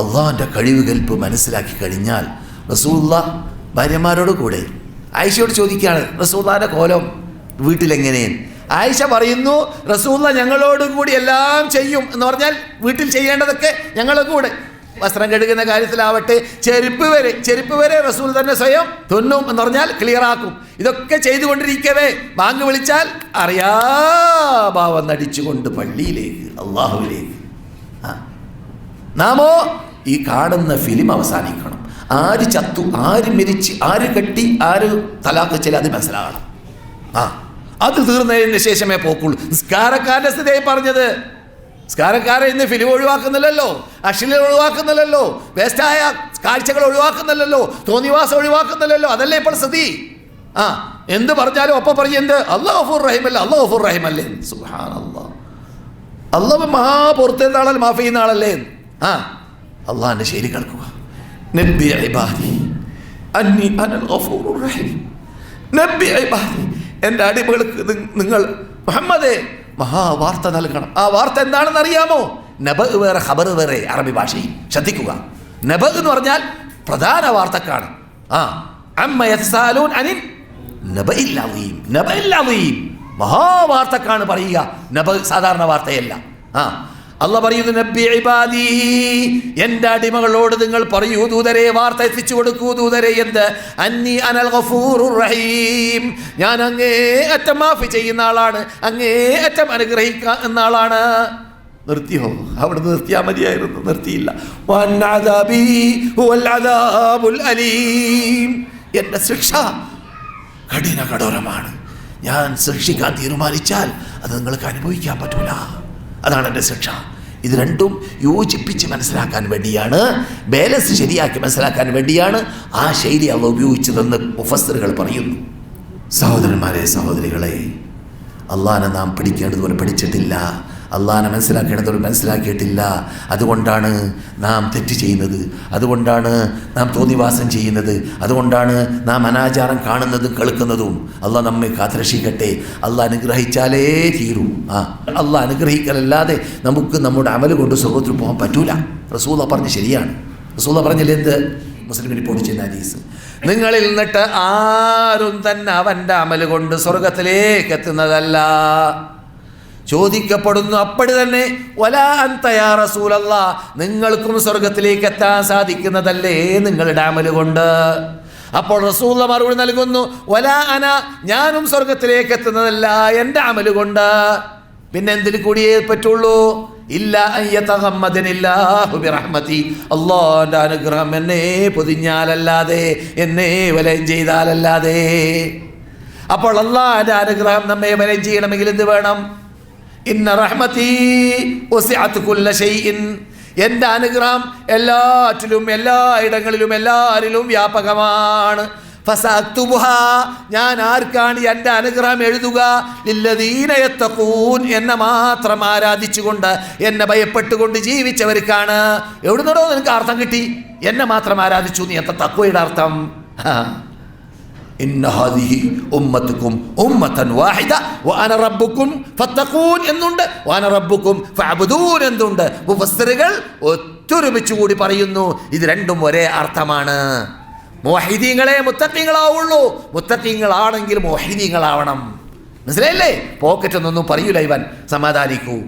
അള്ളാഹിന്റെ കഴിവ് കൽപ്പ് മനസ്സിലാക്കി കഴിഞ്ഞാൽ റസൂള്ള ഭാര്യമാരോട് കൂടെ ആയിഷയോട് ചോദിക്കുകയാണ് റസൂള്ളാന്റെ കോലം വീട്ടിലെങ്ങനെയും ആയിഷ പറയുന്നു റസൂള്ള ഞങ്ങളോടും കൂടി എല്ലാം ചെയ്യും. എന്ന് പറഞ്ഞാൽ വീട്ടിൽ ചെയ്യേണ്ടതൊക്കെ ഞങ്ങളുടെ കൂടെ. വസ്ത്രം കഴുകുന്ന കാര്യത്തിലാവട്ടെ ചെരുപ്പ് വരെ ചെരുപ്പ് വരെ റസൂൽ തന്നെ സ്വയം തുന്നും എന്ന് പറഞ്ഞാൽ ക്ലിയർ ആക്കും. ഇതൊക്കെ ചെയ്തുകൊണ്ടിരിക്കവേ ബാങ്ക് വിളിച്ചാൽ അറിയാഭാവം നടിച്ചുകൊണ്ട് പള്ളിയിലേക്ക് അള്ളാഹുവിലേക്ക്. നാമോ ഈ കാണുന്ന ഫിലിം അവസാനിക്കണം. ആര് ചത്തു ആര് മരിച്ച് ആര് കെട്ടി ആര് തലാക്ക് ചില അത് മനസ്സിലാകണം. ആ അത് തീർന്നതിന് ശേഷമേ പോക്കുള്ളൂ. നിസ്കാരക്കാരന്റെ സ്ഥിതിയായി പറഞ്ഞത്. നിസ്കാരക്കാരെ ഇന്ന് ഫിലിം ഒഴിവാക്കുന്നില്ലല്ലോ. അശ്ലീലം ഒഴിവാക്കുന്നില്ലല്ലോ. വേസ്റ്റായ കാഴ്ചകൾ ഒഴിവാക്കുന്നില്ലല്ലോ. തോന്നിവാസം ഒഴിവാക്കുന്നില്ലല്ലോ. അതല്ലേ ഇപ്പോൾ സ്ഥിതി? ആ എന്ത് പറഞ്ഞാലും ഒപ്പം പറഞ്ഞ് എന്ത്? അള്ളാഹ് ഗഫൂർ റഹീം അല്ല സുഹാൻ അള്ളാഹ് അള്ളാഹ് മഹാപുറത്തുന്ന ആളല്ലേ മാഫ് ചെയ്യുന്ന ആളല്ലേ ആ അള്ളാഹിന്റെ ശരി കേൾക്കുക. അന്നി ഗഫൂറുർ റഹീം. എന്റെ അടിമകൾക്ക് നിങ്ങൾ മുഹമ്മദേ മഹാവാർത്ത നൽകണം. ആ വാർത്ത എന്താണെന്ന് അറിയാമോ? നബ വേറെ ഖബർ വേറെ അറബി ഭാഷയിൽ. ശ്രദ്ധിക്കുക. നബ എന്ന് പറഞ്ഞാൽ പ്രധാന വാർത്തക്കാണ്. ആ അമ്മ യത്സാലൂൻ അനിൻ മഹാവാർത്തക്കാണ് പറയുക. നബ സാധാരണ വാർത്തയല്ല. ആ അല്ല പറയുന്നു നബി ഇബാദി എന്റെ അടിമകളോട് നിങ്ങൾ പറയൂ ദൂതരെ വാർത്ത എത്തിച്ചു കൊടുക്കൂ ദൂതരെ എന്ത്? അന്നി അനൽ റഹീം. ഞാൻ അങ്ങേ അറ്റം മാഫി ചെയ്യുന്ന ആളാണ് അങ്ങേ അറ്റം അനുഗ്രഹിക്കുക എന്ന ആളാണ്. നിർത്തിയോ? അവിടെ നിർത്തിയാൽ മതിയായിരുന്നു നിർത്തിയില്ല. എന്റെ ശിക്ഷ കഠിന കഠോരമാണ് ഞാൻ ശിക്ഷിക്കാൻ തീരുമാനിച്ചാൽ അത് നിങ്ങൾക്ക് അനുഭവിക്കാൻ പറ്റൂല. അതാണ് എന്റെ ശിക്ഷ. ഇത് രണ്ടും യോജിപ്പിച്ച് മനസ്സിലാക്കാൻ വേണ്ടിയാണ് ബാലൻസ് ശരിയാക്കി മനസ്സിലാക്കാൻ വേണ്ടിയാണ് ആ ശൈലി അവ ഉപയോഗിച്ചതെന്ന് മുഫസ്സറുകൾ പറയുന്നു. സഹോദരന്മാരെ സഹോദരികളെ അള്ളാനെ നാം പഠിക്കേണ്ടതുപോലെ പഠിച്ചിട്ടില്ല അള്ളാനെ അവർ മനസ്സിലാക്കിയിട്ടില്ല. അതുകൊണ്ടാണ് നാം തെറ്റ് ചെയ്യുന്നത്. അതുകൊണ്ടാണ് നാം തോന്നിവാസം ചെയ്യുന്നത്. അതുകൊണ്ടാണ് നാം അനാചാരം കാണുന്നതും കേൾക്കുന്നതും. അള്ളാഹ് നമ്മെ കാത്തരക്ഷിക്കട്ടെ. അള്ളാഹ് അനുഗ്രഹിച്ചാലേ തീരൂ. ആ അള്ളാഹ് അനുഗ്രഹിക്കലല്ലാതെ നമുക്ക് നമ്മുടെ അമൽ കൊണ്ട് സ്വർഗത്തിൽ പോകാൻ പറ്റൂല. റസൂല പറഞ്ഞ് ശരിയാണ്. റസൂല പറഞ്ഞില്ലേ എന്ത്? മുസ്ലിം റിപ്പോർട്ട് ചെയ്യുന്ന ഹദീസ്. നിങ്ങളിൽ നിന്നിട്ട് ആരും തന്നെ അവന്റെ അമൽ കൊണ്ട് സ്വർഗത്തിലേക്ക് എത്തുന്നതല്ല. ചോദിക്കപ്പെടുന്നു അപ്പടി തന്നെ റസൂലല്ല നിങ്ങൾക്കും സ്വർഗത്തിലേക്ക് എത്താൻ സാധിക്കുന്നതല്ലേ? നിങ്ങളുടെ അമൽ കൊണ്ട്. അപ്പോൾ റസൂല മറുപടി നൽകുന്നു വലാ അന ഞാനും സ്വർഗത്തിലേക്ക് എത്തുന്നതല്ല എന്റെ അമൽ കൊണ്ട്. പിന്നെ എന്തിനു കൂടിയേ പറ്റുള്ളൂ? ഇല്ല അള്ളാന്റെ അനുഗ്രഹം എന്നെ പൊതിഞ്ഞാലല്ലാതെ എന്നെ വലയം ചെയ്താലല്ലാതെ. അപ്പോൾ അള്ളാന്റെ അനുഗ്രഹം നമ്മെ വലയം ചെയ്യണമെങ്കിൽ എന്ത് വേണം? ഇന്ന റഹ്മത്തി എന്റെ അനുഗ്രഹം എല്ലാറ്റിലും എല്ലായിടങ്ങളിലും എല്ലാരിലും വ്യാപകമാണ്. ഫസഅക്തുബുഹ ഞാൻ ആർക്കാണ് എന്റെ അനുഗ്രഹം എഴുതുക? എന്നെ മാത്രം ആരാധിച്ചുകൊണ്ട് എന്നെ ഭയപ്പെട്ടുകൊണ്ട് ജീവിച്ചവർക്കാണ്. എവിടുന്നടോ നിനക്ക് അർത്ഥം കിട്ടി? എന്നെ മാത്രം ആരാധിച്ചു നീ എത്ര തക്വയുടെ അർത്ഥം? ഇന്ന ഹാദിഹി ഉമ്മത്തുക്കും ഉമ്മത്തൻ വാഹിദ. വാന റബ്ബുക്കും ഫത്തഖൂൻ എന്നുണ്ട്. വാന റബ്ബുക്കും ഫഅബ്ദൂൻ എന്നുണ്ട്. മുഫസ്സിറുകൾ ഒത്തൊരുമിച്ച് കൂടി പറയുന്നു. ഇത് രണ്ടും ഒരേ അർത്ഥമാണ്. മോഹിദീങ്ങളെ മുത്തക്കിങ്ങളാവുള്ളൂ മുത്തക്കിങ്ങളാണെങ്കിൽ മോഹിദീങ്ങളാവണം മനസ്സിലായില്ലേ? പോക്കറ്റ് ഒന്നൊന്നും പറയൂല ഇവൻ. സമാധാനിക്കൂ.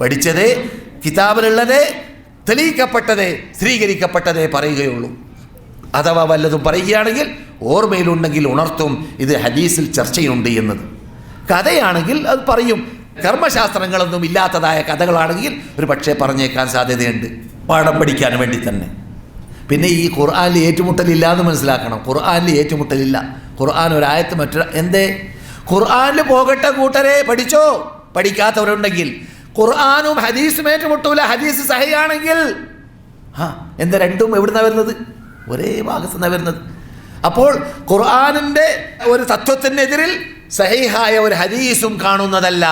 പഠിച്ചതേ കിതാബിലുള്ളതേ തെളിയിക്കപ്പെട്ടതേ സ്ഥിരീകരിക്കപ്പെട്ടതേ പറയുകയുള്ളൂ. അഥവാ വല്ലതും പറയുകയാണെങ്കിൽ ഓർമ്മയിലുണ്ടെങ്കിൽ ഉണർത്തും. ഇത് ഹദീസിൽ ചർച്ചയുണ്ട് എന്നത്. കഥയാണെങ്കിൽ അത് പറയും. കർമ്മശാസ്ത്രങ്ങളൊന്നും ഇല്ലാത്തതായ കഥകളാണെങ്കിൽ ഒരു പക്ഷേ പറഞ്ഞേക്കാൻ സാധ്യതയുണ്ട്. പാഠം പഠിക്കാൻ വേണ്ടി തന്നെ. പിന്നെ ഈ ഖുർആാനിൽ ഏറ്റുമുട്ടലില്ല എന്ന് മനസ്സിലാക്കണം. ഖുർആാനിൽ ഏറ്റുമുട്ടലില്ല. ഖുർആൻ ഒരായത്ത് മറ്റൊരു എന്തേ? ഖുർആാനിൽ പോകട്ടെ കൂട്ടരെ പഠിച്ചോ? പഠിക്കാത്തവരുണ്ടെങ്കിൽ. ഖുർആാനും ഹദീസും ഏറ്റുമുട്ടൂല. ഹദീസ് സഹിയാണെങ്കിൽ. ആ എന്താ രണ്ടും എവിടുന്നാണ് വരുന്നത്? ഒരേ ഭാഗത്തു നിന്നാണ് വരുന്നത്. അപ്പോൾ ഖുർആാനിന്റെ ഒരു തത്വത്തിനെതിരിൽ സഹിഹായ ഒരു ഹദീസും കാണുന്നതല്ല.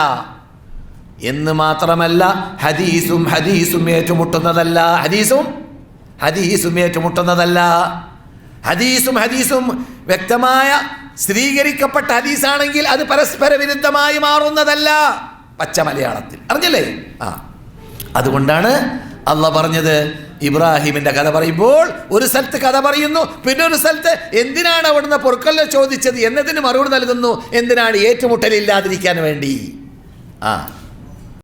എന്ന് മാത്രമല്ല ഹദീസും ഹദീസും ഏറ്റുമുട്ടുന്നതല്ല. ഹദീസും ഹദീസും ഏറ്റുമുട്ടുന്നതല്ല. ഹദീസും ഹദീസും വ്യക്തമായ സ്ഥിരീകരിക്കപ്പെട്ട ഹദീസാണെങ്കിൽ അത് പരസ്പര വിരുദ്ധമായി മാറുന്നതല്ല. പച്ച മലയാളത്തിൽ. അറിഞ്ഞല്ലേ? ആ. അതുകൊണ്ടാണ് അള്ള പറഞ്ഞത് ഇബ്രാഹിമിന്റെ കഥ പറയുമ്പോൾ ഒരു സ്ഥലത്ത് കഥ പറയുന്നു. പിന്നെ ഒരു സ്ഥലത്ത് എന്തിനാണ് അവിടുന്ന് പൊറുക്കല്ല ചോദിച്ചത് എന്നതിന് മറുപടി നൽകുന്നു. എന്തിനാണ് ഏറ്റുമുട്ടലില്ലാതിരിക്കാൻ വേണ്ടി? ആ.